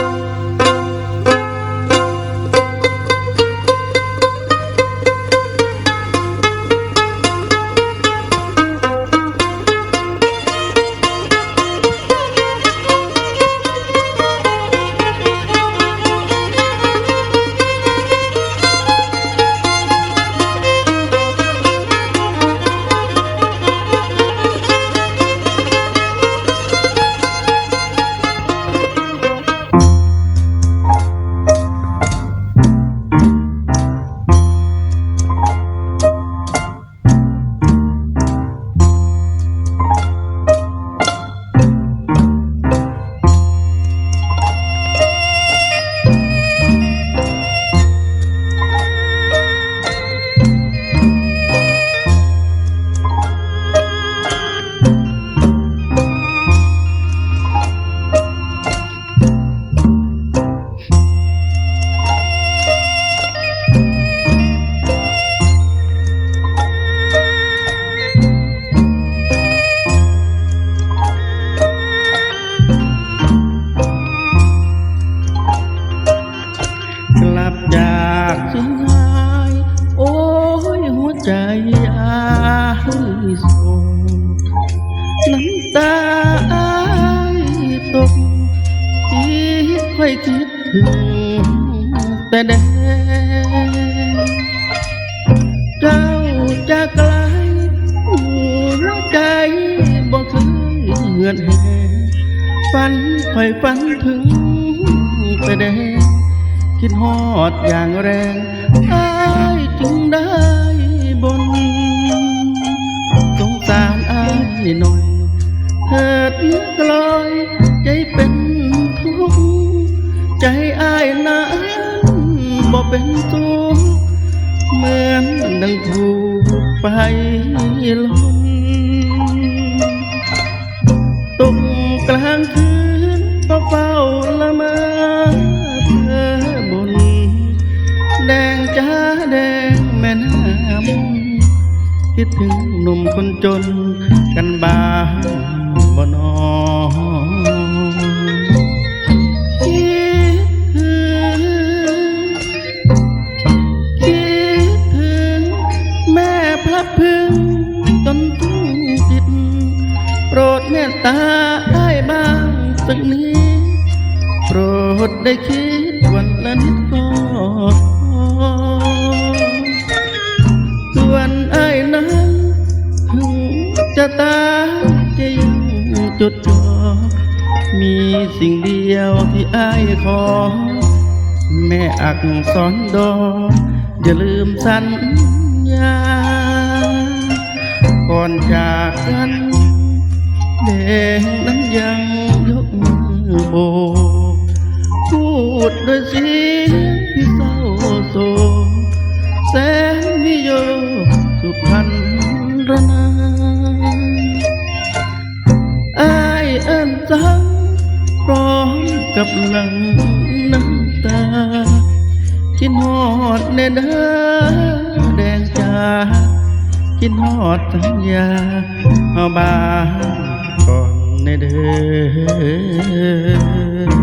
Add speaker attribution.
Speaker 1: ก หัวใจอายโศกน้ำตาอายตกคิดค่อยคิดถึงแต่แดงเจ้าจากไกลหัวใจบ่เคยเหือนแหฝันค่อยฝันถึงแต่แดงคิดฮอดอย่างแรงอายจึงได้ ใจอ้ายนั้นบ่เป็นสุขเหมือนดังถูกไปลมตกกลางคืนก็เฝ้าละเมอเธอบน แดงจ้าแดงแม่น้ำคิดถึงหนุ่มคนจนกันบ้างบ่นอคิ ตาได้บ้างสักนิดโปรดได้คิดวันละนิดก็พอส่วนไอ้ายนั้นถึงจะตายจะยังจดจ่อมีสิ่งเดียวที่ไอ้ายขอ แม่อักสอนดออย่าลืมสัญญาก่อนจากกัน แดงนั้นยังยกมือโบกพูดด้วยเสียงที่เศร้าโศกแสนวิโยสุพันรนาอายเอิ้นจังพร้อมกับหลังน้ำตา คิดฮอดในเด้อแดงจ้าคิดฮอดสัญญาเอาบา ก่อนในเด้อ